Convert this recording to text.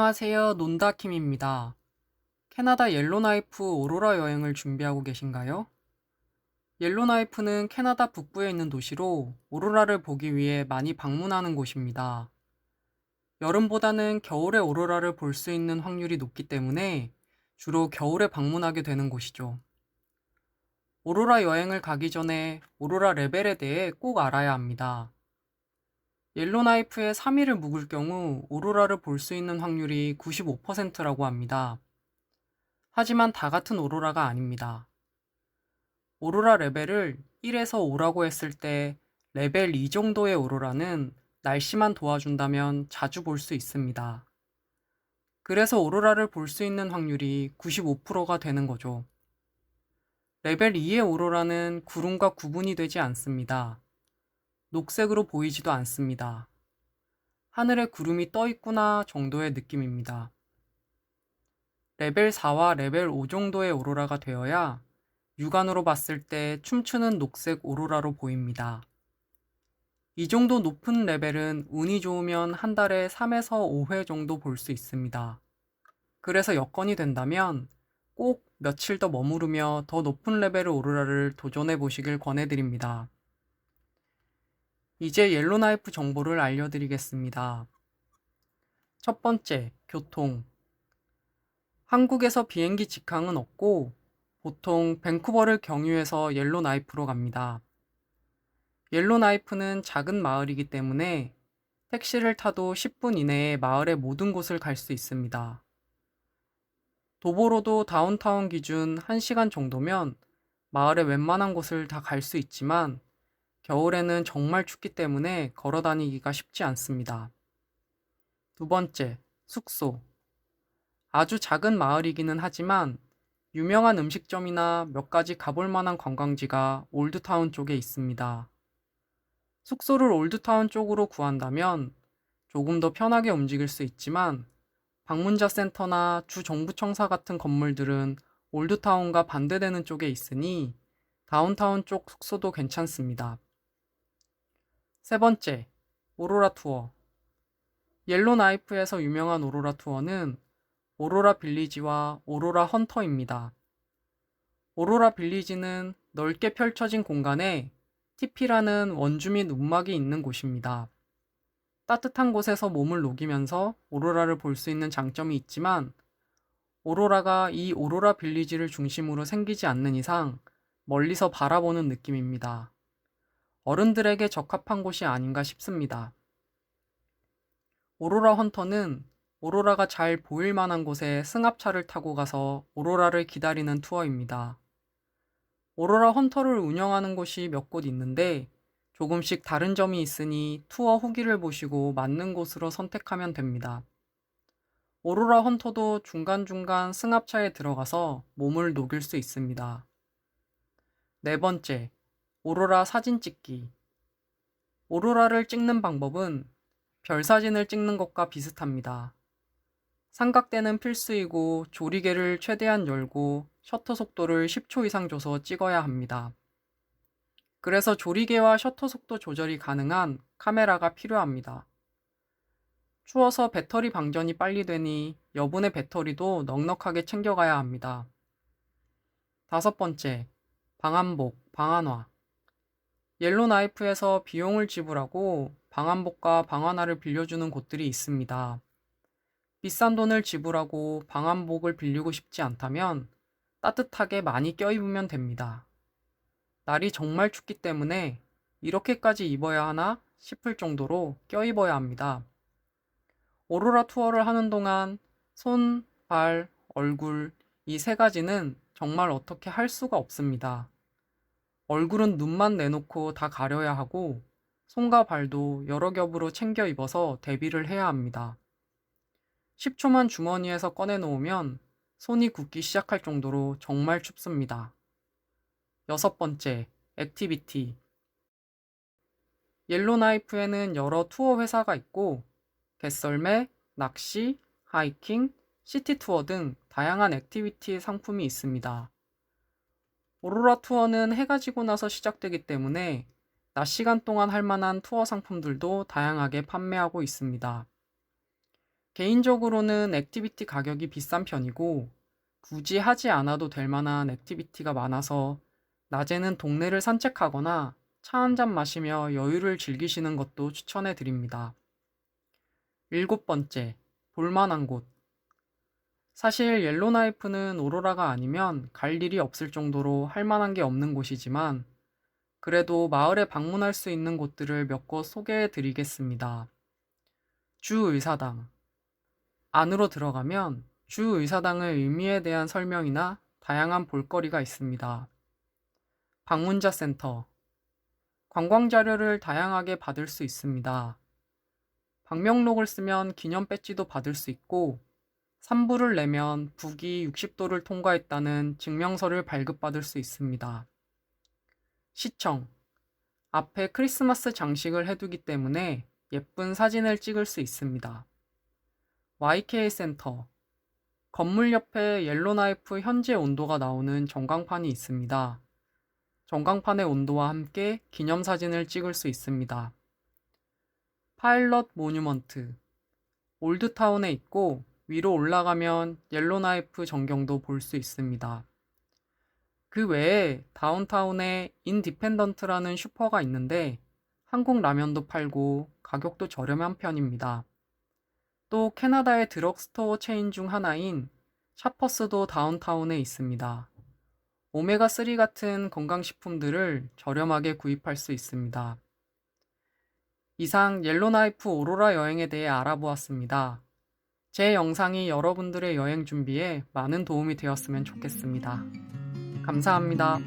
안녕하세요. 논다킴입니다. 캐나다 옐로나이프 오로라 여행을 준비하고 계신가요? 옐로나이프는 캐나다 북부에 있는 도시로 오로라를 보기 위해 많이 방문하는 곳입니다. 여름보다는 겨울에 오로라를 볼 수 있는 확률이 높기 때문에 주로 겨울에 방문하게 되는 곳이죠. 오로라 여행을 가기 전에 오로라 레벨에 대해 꼭 알아야 합니다. 옐로나이프에 3일을 묵을 경우 오로라를 볼 수 있는 확률이 95%라고 합니다. 하지만 다 같은 오로라가 아닙니다. 오로라 레벨을 1에서 5라고 했을 때 레벨 2 정도의 오로라는 날씨만 도와준다면 자주 볼 수 있습니다. 그래서 오로라를 볼 수 있는 확률이 95%가 되는 거죠. 레벨 2의 오로라는 구름과 구분이 되지 않습니다. 녹색으로 보이지도 않습니다. 하늘에 구름이 떠 있구나 정도의 느낌입니다. 레벨 4와 레벨 5 정도의 오로라가 되어야 육안으로 봤을 때 춤추는 녹색 오로라로 보입니다. 이 정도 높은 레벨은 운이 좋으면 한 달에 3에서 5회 정도 볼 수 있습니다. 그래서 여건이 된다면 꼭 며칠 더 머무르며 더 높은 레벨의 오로라를 도전해 보시길 권해드립니다. 이제 옐로나이프 정보를 알려드리겠습니다. 첫 번째, 교통. 한국에서 비행기 직항은 없고 보통 밴쿠버를 경유해서 옐로나이프로 갑니다. 옐로나이프는 작은 마을이기 때문에 택시를 타도 10분 이내에 마을의 모든 곳을 갈 수 있습니다. 도보로도 다운타운 기준 1시간 정도면 마을의 웬만한 곳을 다 갈 수 있지만 겨울에는 정말 춥기 때문에 걸어 다니기가 쉽지 않습니다. 두 번째, 숙소. 아주 작은 마을이기는 하지만 유명한 음식점이나 몇 가지 가볼 만한 관광지가 올드타운 쪽에 있습니다. 숙소를 올드타운 쪽으로 구한다면 조금 더 편하게 움직일 수 있지만 방문자 센터나 주 정부청사 같은 건물들은 올드타운과 반대되는 쪽에 있으니 다운타운 쪽 숙소도 괜찮습니다. 세 번째, 오로라 투어. 옐로나이프에서 유명한 오로라 투어는 오로라 빌리지와 오로라 헌터입니다. 오로라 빌리지는 넓게 펼쳐진 공간에 티피라는 원주민 움막이 있는 곳입니다. 따뜻한 곳에서 몸을 녹이면서 오로라를 볼 수 있는 장점이 있지만 오로라가 이 오로라 빌리지를 중심으로 생기지 않는 이상 멀리서 바라보는 느낌입니다. 어른들에게 적합한 곳이 아닌가 싶습니다. 오로라 헌터는 오로라가 잘 보일 만한 곳에 승합차를 타고 가서 오로라를 기다리는 투어입니다. 오로라 헌터를 운영하는 곳이 몇 곳 있는데 조금씩 다른 점이 있으니 투어 후기를 보시고 맞는 곳으로 선택하면 됩니다. 오로라 헌터도 중간중간 승합차에 들어가서 몸을 녹일 수 있습니다. 네 번째, 오로라 사진 찍기. 오로라를 찍는 방법은 별 사진을 찍는 것과 비슷합니다. 삼각대는 필수이고 조리개를 최대한 열고 셔터 속도를 10초 이상 줘서 찍어야 합니다. 그래서 조리개와 셔터 속도 조절이 가능한 카메라가 필요합니다. 추워서 배터리 방전이 빨리 되니 여분의 배터리도 넉넉하게 챙겨가야 합니다. 다섯 번째, 방한복, 방한화. 옐로나이프에서 비용을 지불하고 방한복과 방한화를 빌려주는 곳들이 있습니다. 비싼 돈을 지불하고 방한복을 빌리고 싶지 않다면 따뜻하게 많이 껴입으면 됩니다. 날이 정말 춥기 때문에 이렇게까지 입어야 하나 싶을 정도로 껴입어야 합니다. 오로라 투어를 하는 동안 손, 발, 얼굴 이 세 가지는 정말 어떻게 할 수가 없습니다. 얼굴은 눈만 내놓고 다 가려야 하고 손과 발도 여러 겹으로 챙겨 입어서 대비를 해야 합니다. 10초만 주머니에서 꺼내 놓으면 손이 굳기 시작할 정도로 정말 춥습니다. 여섯 번째, 액티비티. 옐로나이프에는 여러 투어 회사가 있고 개썰매, 낚시, 하이킹, 시티 투어 등 다양한 액티비티 상품이 있습니다. 오로라 투어는 해가 지고 나서 시작되기 때문에 낮 시간 동안 할 만한 투어 상품들도 다양하게 판매하고 있습니다. 개인적으로는 액티비티 가격이 비싼 편이고 굳이 하지 않아도 될 만한 액티비티가 많아서 낮에는 동네를 산책하거나 차 한 잔 마시며 여유를 즐기시는 것도 추천해 드립니다. 일곱 번째, 볼만한 곳. 사실 옐로나이프는 오로라가 아니면 갈 일이 없을 정도로 할 만한 게 없는 곳이지만 그래도 마을에 방문할 수 있는 곳들을 몇 곳 소개해 드리겠습니다. 주의사당. 안으로 들어가면 주의사당의 의미에 대한 설명이나 다양한 볼거리가 있습니다. 방문자 센터. 관광 자료를 다양하게 받을 수 있습니다. 방명록을 쓰면 기념 배지도 받을 수 있고 3부를 내면 북위 60도를 통과했다는 증명서를 발급받을 수 있습니다. 시청. 앞에 크리스마스 장식을 해두기 때문에 예쁜 사진을 찍을 수 있습니다. YK 센터. 건물 옆에 옐로나이프 현재 온도가 나오는 전광판이 있습니다. 전광판의 온도와 함께 기념사진을 찍을 수 있습니다. 파일럿 모뉴먼트. 올드타운에 있고 위로 올라가면 옐로나이프 전경도 볼 수 있습니다. 그 외에 다운타운에 인디펜던트라는 슈퍼가 있는데 한국 라면도 팔고 가격도 저렴한 편입니다. 또 캐나다의 드럭스토어 체인 중 하나인 샤퍼스도 다운타운에 있습니다. 오메가3 같은 건강식품들을 저렴하게 구입할 수 있습니다. 이상 옐로나이프 오로라 여행에 대해 알아보았습니다. 제 영상이 여러분들의 여행 준비에 많은 도움이 되었으면 좋겠습니다. 감사합니다.